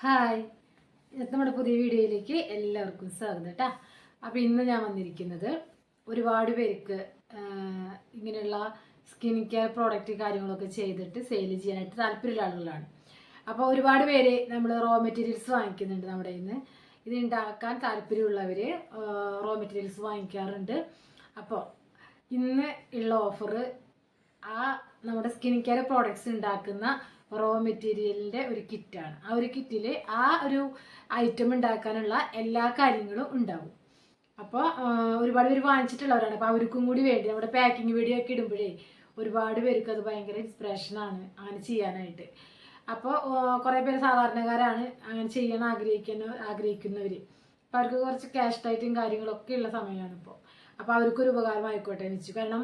Hi. നമ്മുടെ പുതിയ വീഡിയോയിലേക്ക് എല്ലാവർക്കും സ്വാഗതം കേട്ടോ. അപ്പോൾ ഇന്ന് ഞാൻ വന്നിരിക്കുന്നത് ഒരുപാട് പേർക്ക് ഇങ്ങനെയുള്ള സ്കിൻ കെയർ പ്രോഡക്റ്റ് കാര്യങ്ങളൊക്കെ ചെയ്തിട്ട് സെയിൽ ചെയ്യാനായിട്ട് താല്പര്യമുള്ള ആളുകളാണ്. അപ്പോൾ ഒരുപാട് പേര് നമ്മൾ റോ മെറ്റീരിയൽസ് വാങ്ങിക്കുന്നുണ്ട് നമ്മുടെ ഇന്ന് ഇത് ഉണ്ടാക്കാൻ താല്പര്യമുള്ളവർ റോ മെറ്റീരിയൽസ് വാങ്ങിക്കാറുണ്ട്. അപ്പോൾ ഇന്ന് ഉള്ള ഓഫർ ആ നമ്മുടെ സ്കിൻ കെയർ പ്രോഡക്റ്റ്സ് ഉണ്ടാക്കുന്ന റോ മെറ്റീരിയലിന്റെ ഒരു കിറ്റാണ് ആ ഒരു കിറ്റിൽ ആ ഒരു ഐറ്റം ഉണ്ടാക്കാനുള്ള എല്ലാ കാര്യങ്ങളും ഉണ്ടാവും. അപ്പോൾ ഒരുപാട് പേര് വാങ്ങിച്ചിട്ടുള്ളവരാണ്. അപ്പോൾ അവർക്കും കൂടി വേണ്ടി നമ്മുടെ പാക്കിംഗ് വീഡിയോ ഒക്കെ ഇടുമ്പോഴേ ഒരുപാട് പേർക്ക് അത് ഭയങ്കര ഇൻസ്പിറേഷനാണ് അങ്ങനെ ചെയ്യാനായിട്ട്. അപ്പോൾ കുറേ പേര് സാധാരണക്കാരാണ് അങ്ങനെ ചെയ്യാൻ ആഗ്രഹിക്കുന്ന ആഗ്രഹിക്കുന്നവർ അപ്പോൾ അവർക്ക് കുറച്ച് ക്യാഷ് ടൈറ്റും കാര്യങ്ങളൊക്കെ ഉള്ള സമയമാണ് ഇപ്പോൾ അപ്പോൾ അവർക്കൊരു ഉപകാരമായിക്കോട്ടെ എന്ന് വെച്ചു കാരണം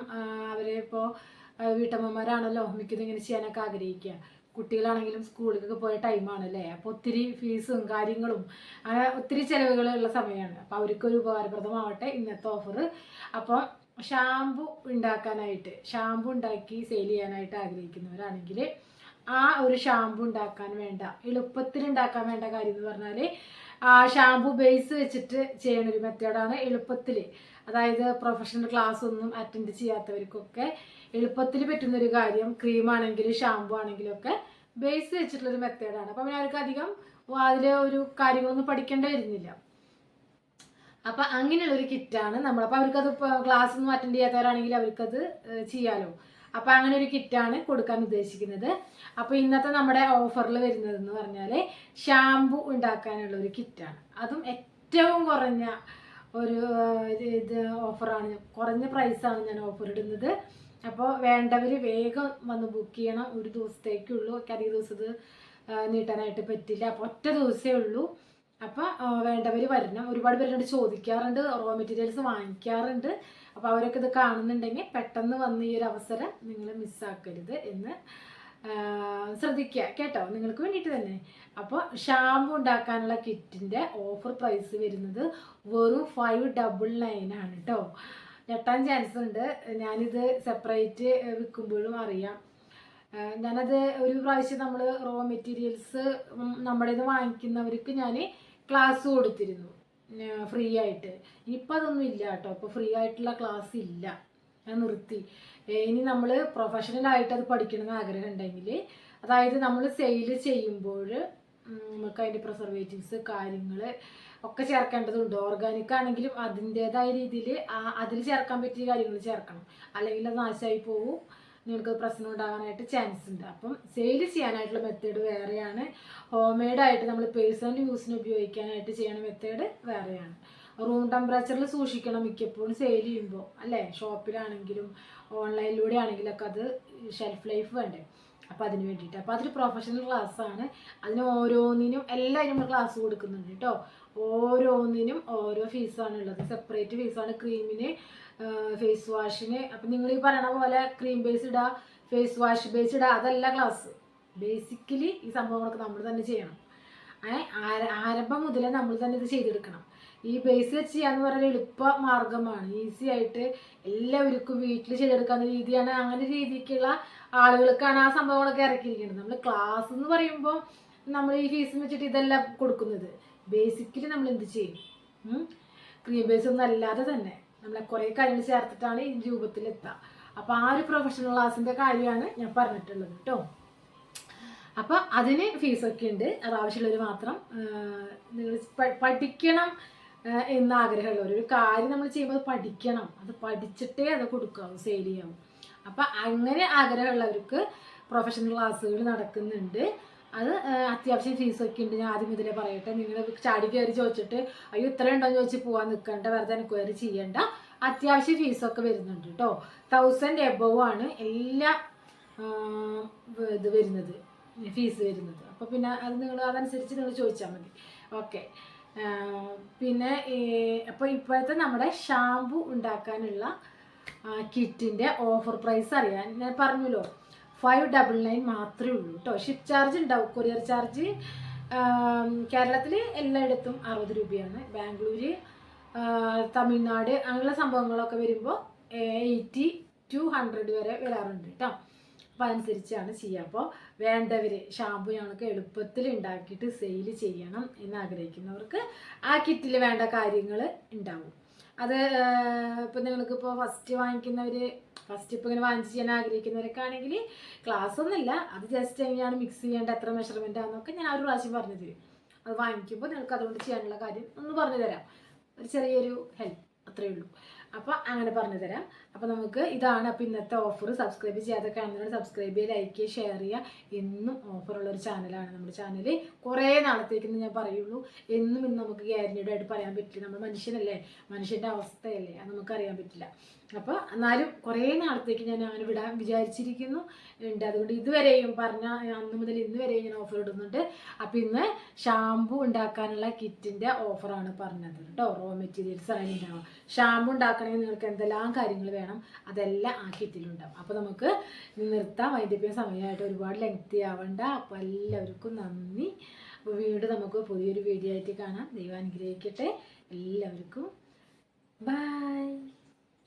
അവരെ ഇപ്പോൾ വീട്ടമ്മമാരാണല്ലോ മിക്കതും ഇങ്ങനെ ചെയ്യാനൊക്കെ ആഗ്രഹിക്കുക. കുട്ടികളാണെങ്കിലും സ്കൂളിലൊക്കെ പോയ ടൈമാണ് അല്ലേ അപ്പോൾ ഒത്തിരി ഫീസും കാര്യങ്ങളും അങ്ങനെ ഒത്തിരി ചിലവുകളുള്ള സമയമാണ് അപ്പോൾ അവർക്കൊരു ഉപകാരപ്രദമാവട്ടെ ഇന്നത്തെ ഓഫർ അപ്പോൾ ഷാമ്പു ഉണ്ടാക്കാനായിട്ട് ഷാമ്പു ഉണ്ടാക്കി സെയിൽ ചെയ്യാനായിട്ട് ആഗ്രഹിക്കുന്നവരാണെങ്കിൽ ആ ഒരു ഷാമ്പു ഉണ്ടാക്കാൻ വേണ്ട എളുപ്പത്തിൽ ഉണ്ടാക്കാൻ വേണ്ട കാര്യം എന്ന് പറഞ്ഞാൽ ഷാമ്പു ബേസ് വെച്ചിട്ട് ചെയ്യുന്ന ഒരു മെത്തേഡാണ് എളുപ്പത്തിൽ അതായത് പ്രൊഫഷണൽ ക്ലാസ് ഒന്നും അറ്റൻഡ് ചെയ്യാത്തവർക്കൊക്കെ എളുപ്പത്തിൽ പറ്റുന്ന ഒരു കാര്യം ക്രീം ആണെങ്കിലും ഷാമ്പു ആണെങ്കിലും ഒക്കെ ബേസ് വെച്ചിട്ടുള്ള ഒരു മെത്തേഡാണ്. അപ്പം പിന്നെ അവർക്ക് അധികം അതിൽ ഒരു കാര്യങ്ങളൊന്നും പഠിക്കേണ്ടി വരുന്നില്ല. അപ്പം അങ്ങനെയുള്ളൊരു കിറ്റാണ് നമ്മൾ അപ്പം അവർക്കത് ക്ലാസ് ഒന്നും അറ്റൻഡ് ചെയ്യാത്തവരാണെങ്കിൽ അവർക്കത് ഏഹ് ചെയ്യാലോ അപ്പം അങ്ങനെ ഒരു കിറ്റാണ് കൊടുക്കാൻ ഉദ്ദേശിക്കുന്നത്. അപ്പോൾ ഇന്നത്തെ നമ്മുടെ ഓഫറിൽ വരുന്നതെന്ന് പറഞ്ഞാൽ ഷാമ്പു ഉണ്ടാക്കാനുള്ള ഒരു കിറ്റാണ്. അതും ഏറ്റവും കുറഞ്ഞ ഒരു ഇത് ഓഫറാണ് കുറഞ്ഞ പ്രൈസാണ് ഞാൻ ഓഫർ ഇടുന്നത്. അപ്പോൾ വേണ്ടവർ വേഗം വന്ന് ബുക്ക് ചെയ്യണം. ഒരു ദിവസത്തേക്കുള്ളൂ. ഒക്കെ അധിക ദിവസം ഇത് നീട്ടാനായിട്ട് പറ്റില്ല. അപ്പോൾ ഒറ്റ ദിവസമേ ഉള്ളൂ. അപ്പോൾ വേണ്ടവർ വരണം. ഒരുപാട് പേരോട് ചോദിക്കാറുണ്ട് റോ മെറ്റീരിയൽസ് വാങ്ങിക്കാറുണ്ട്. അപ്പോൾ അവരൊക്കെ ഇത് കാണുന്നുണ്ടെങ്കിൽ പെട്ടെന്ന് വന്ന് ഈ ഒരു അവസരം നിങ്ങൾ മിസ്സാക്കരുത് എന്ന് ശ്രദ്ധിക്കുക. കേട്ടോ? നിങ്ങൾക്ക് വേണ്ടിയിട്ട് തന്നെ. അപ്പോൾ ഷാമ്പു ഉണ്ടാക്കാനുള്ള കിറ്റിന്റെ ഓഫർ പ്രൈസ് വരുന്നത് വെറും ഫൈവ് ഡബിൾ നയൻ ആണ് കേട്ടോ ഞെട്ടാൻ ചാൻസ് ഉണ്ട്. ഞാനിത് സെപ്പറേറ്റ് വിൽക്കുമ്പോഴും അറിയാം. ഞാനത് ഒരു പ്രാവശ്യം നമ്മൾ റോ മെറ്റീരിയൽസ് നമ്മുടേത് വാങ്ങിക്കുന്നവർക്ക് ഞാൻ ക്ലാസ് കൊടുത്തിരുന്നു. ഫ്രീ ആയിട്ട്. ഇനിയിപ്പോൾ അതൊന്നും ഇല്ല കേട്ടോ. ഇപ്പോൾ ഫ്രീ ആയിട്ടുള്ള ക്ലാസ് ഇല്ല. ഞാൻ നിർത്തി. ഇനി നമ്മൾ പ്രൊഫഷണൽ ആയിട്ട് അത് പഠിക്കണമെന്ന് ആഗ്രഹം ഉണ്ടെങ്കിൽ അതായത് നമ്മൾ സെയിൽ ചെയ്യുമ്പോൾ നമുക്ക് അതിന്റെ പ്രിസർവേറ്റീവ്സ് കാര്യങ്ങൾ ഒക്കെ ചേർക്കേണ്ടതുണ്ട്. ഓർഗാനിക് ആണെങ്കിലും അതിന്റേതായ രീതിയിൽ അതിൽ ചേർക്കാൻ പറ്റിയ കാര്യങ്ങൾ ചേർക്കണം. അല്ലെങ്കിൽ അത് നാശമായി പോവും. നിങ്ങൾക്ക് പ്രശ്നം ഉണ്ടാകാനായിട്ട് ചാൻസ് ഉണ്ട്. അപ്പം സെയിൽ ചെയ്യാനായിട്ടുള്ള മെത്തേഡ് വേറെയാണ്. ഹോം മെയ്ഡായിട്ട് നമ്മൾ പേഴ്സണൽ യൂസിന് ഉപയോഗിക്കാനായിട്ട് ചെയ്യണ മെത്തേഡ് വേറെയാണ്. റൂം ടെമ്പറേച്ചറിൽ സൂക്ഷിക്കണം മിക്കപ്പോഴും സെയിൽ ചെയ്യുമ്പോൾ അല്ലേ? ഷോപ്പിലാണെങ്കിലും ഓൺലൈനിലൂടെ ആണെങ്കിലൊക്കെ അത് ഷെൽഫ് ലൈഫ് വേണ്ടേ? അപ്പോൾ അതിന് വേണ്ടിയിട്ട്. അപ്പോൾ അതൊരു പ്രൊഫഷണൽ ക്ലാസ്സാണ് അതിന് ഓരോന്നിനും എല്ലാവരും നമ്മൾ ക്ലാസ് കൊടുക്കുന്നുണ്ട് കേട്ടോ. ഓരോന്നിനും ഓരോ ഫീസാണ് ഉള്ളത്. സെപ്പറേറ്റ് ഫീസാണ് ക്രീമിന് ഫേസ് വാഷിന് അപ്പം നിങ്ങൾ ഈ പറയണ പോലെ ക്രീം ബേസ് ഇടുക ഫേസ് വാഷ് ബേസ് ഇടുക അതല്ല ക്ലാസ് ബേസിക്കലി ഈ സംഭവങ്ങളൊക്കെ നമ്മൾ തന്നെ ചെയ്യണം. ആരംഭം മുതലേ നമ്മൾ തന്നെ ഇത് ചെയ്തെടുക്കണം. ഈ ബേസ് വെച്ച് ചെയ്യാന്ന് പറഞ്ഞ എളുപ്പ മാർഗമാണ്. ഈസി ആയിട്ട് എല്ലാവർക്കും വീട്ടിൽ ചെയ്തെടുക്കാവുന്ന രീതിയാണ് അങ്ങനെ രീതിക്കുള്ള ആളുകൾക്കാണ് ആ സംഭവങ്ങളൊക്കെ ഇറക്കിയിരിക്കുന്നത്. നമ്മൾ ക്ലാസ് എന്ന് പറയുമ്പോൾ നമ്മൾ ഈ ഫീസ് വെച്ചിട്ട് ഇതെല്ലാം കൊടുക്കുന്നത്. ബേസിക്കലി നമ്മൾ എന്ത് ചെയ്യും? ക്രീം ബേസ് ഒന്നും അല്ലാതെ തന്നെ നമ്മളെ കുറേ കാര്യങ്ങൾ ചേർത്തിട്ടാണ് ഈ രൂപത്തിലെത്തുക അപ്പോൾ ആ ഒരു പ്രൊഫഷണൽ ക്ലാസ്സിന്റെ കാര്യമാണ് ഞാൻ പറഞ്ഞിട്ടുള്ളത് കേട്ടോ അപ്പോൾ അതിന് ഫീസൊക്കെ ഉണ്ട്. അത് ആവശ്യമുള്ളവർ മാത്രം നിങ്ങൾ പഠിക്കണം എന്ന് ആഗ്രഹമുള്ളവർ ഒരു കാര്യം നമ്മൾ ചെയ്യുമ്പോൾ അത് പഠിക്കണം. അത് പഠിച്ചിട്ടേ അത് കൊടുക്കാവൂ സെയിൽ ചെയ്യാവും. അപ്പം അങ്ങനെ ആഗ്രഹമുള്ളവർക്ക് പ്രൊഫഷണൽ ക്ലാസ്സുകൾ നടക്കുന്നുണ്ട്. അത് അത്യാവശ്യം ഫീസൊക്കെ ഉണ്ട്. ഞാൻ ആദ്യം മുതലേ പറയട്ടെ. നിങ്ങൾ ചാടി കയറി ചോദിച്ചിട്ട് അയ്യോ ഇത്ര ഉണ്ടോ? ചോദിച്ച് പോകാൻ നിൽക്കണ്ട വെറുതെ എൻക്വയറി ചെയ്യണ്ട. അത്യാവശ്യം ഫീസൊക്കെ വരുന്നുണ്ട് കേട്ടോ തൗസൻഡ് എബവ് ആണ് എല്ലാ ഇത് വരുന്നത്. ഫീസ് വരുന്നത്. അപ്പോൾ പിന്നെ അത് നിങ്ങൾ അതനുസരിച്ച് നിങ്ങൾ ചോദിച്ചാൽ മതി. ഓക്കെ പിന്നെ അപ്പോൾ ഇപ്പോഴത്തെ നമ്മുടെ ഷാമ്പു ഉണ്ടാക്കാനുള്ള കിറ്റിന്റെ ഓഫർ പ്രൈസ് അറിയാൻ ഞാൻ പറഞ്ഞല്ലോ. ഫൈവ് ഡബിൾ നയൻ മാത്രമേ ഉള്ളൂ കേട്ടോ ഷിപ്പ് ചാർജ് ഉണ്ടാവും കൊറിയർ ചാർജ് കേരളത്തിൽ എല്ലായിടത്തും അറുപത് രൂപയാണ്. ബാംഗ്ലൂർ തമിഴ്നാട് അങ്ങനെയുള്ള സംഭവങ്ങളൊക്കെ വരുമ്പോൾ എയ്റ്റി ടു ഹൺഡ്രഡ് വരെ വരാറുണ്ട് കേട്ടോ അപ്പോൾ അനുസരിച്ചാണ് ചെയ്യുക. അപ്പോൾ വേണ്ടവർ ഷാമ്പു ഞങ്ങൾക്ക് എളുപ്പത്തിൽ ഉണ്ടാക്കിയിട്ട് സെയിൽ ചെയ്യണം എന്ന് ആഗ്രഹിക്കുന്നവർക്ക് ആ കിറ്റിൽ വേണ്ട കാര്യങ്ങൾ ഉണ്ടാവും. അത് ഇപ്പം നിങ്ങൾക്കിപ്പോൾ ഫസ്റ്റ് വാങ്ങിക്കുന്നവർ ഫസ്റ്റ് ഇപ്പോൾ ഇങ്ങനെ വാങ്ങിച്ച് ചെയ്യാൻ ആഗ്രഹിക്കുന്നവരൊക്കെ ആണെങ്കിൽ ക്ലാസ് ഒന്നുമില്ല. അത് ജസ്റ്റ് എങ്ങനെയാണ് മിക്സ് ചെയ്യേണ്ട എത്ര മെഷർമെന്റ് ആണെന്നൊക്കെ ഞാൻ ഒരു പ്രാവശ്യം പറഞ്ഞു തരും അത് വാങ്ങിക്കുമ്പോൾ നിങ്ങൾക്ക് അതുകൊണ്ട് ചെയ്യാനുള്ള കാര്യം ഒന്ന് പറഞ്ഞു തരാം ഒരു ചെറിയൊരു ഹെൽപ്പ് അത്രയേ ഉള്ളൂ. അപ്പോൾ അങ്ങനെ പറഞ്ഞു തരാം. അപ്പോൾ നമുക്ക് ഇതാണ് അപ്പോൾ ഇന്നത്തെ ഓഫർ സബ്സ്ക്രൈബ് ചെയ്യാതെ കാണുന്നവർ സബ്സ്ക്രൈബ് ചെയ്യുക ലൈക്ക് ചെയ്യുക ഷെയർ ചെയ്യുക. എന്നും ഓഫറുള്ള ഒരു ചാനലാണ് നമ്മുടെ ചാനൽ കുറേ നാളത്തേക്കെന്ന് ഞാൻ പറയുള്ളൂ. എന്നും ഇന്ന് നമുക്ക് ഗ്യാരണ്ടിയുടെ ആയിട്ട് പറയാൻ പറ്റില്ല. നമ്മൾ മനുഷ്യനല്ലേ? മനുഷ്യന്റെ അവസ്ഥയല്ലേ? അത് നമുക്കറിയാൻ പറ്റില്ല. അപ്പോൾ എന്നാലും കുറേ നാളത്തേക്ക് ഞാൻ അങ്ങനെ വിടാൻ വിചാരിച്ചിരിക്കുന്നു. ഉണ്ട്. അതുകൊണ്ട് ഇതുവരെയും പറഞ്ഞ അന്ന് മുതൽ ഇന്ന് വരെയും ഞാൻ ഓഫർ ഇടുന്നുണ്ട്. അപ്പോൾ ഇന്ന് ഷാമ്പു ഉണ്ടാക്കാനുള്ള കിറ്റിന്റെ ഓഫറാണ് പറഞ്ഞത് കേട്ടോ. റോ മെറ്റീരിയൽസ് അതിലുണ്ടാവും ഷാമ്പു ഉണ്ടാക്കണമെങ്കിൽ നിങ്ങൾക്ക് എന്തെല്ലാം കാര്യങ്ങൾ വേണം അതെല്ലാം ആ കിറ്റിലുണ്ടാവും. അപ്പോൾ നമുക്ക് നിർത്താം. അതിന്റെ സമയമായിട്ട് ഒരുപാട് ലെങ്തി ആവണ്ട. അപ്പോൾ എല്ലാവർക്കും നന്ദി. അപ്പോൾ വീണ്ടും നമുക്ക് പുതിയൊരു വീഡിയോ ആയിട്ട് കാണാം. ദൈവം അനുഗ്രഹിക്കട്ടെ. എല്ലാവർക്കും ബൈ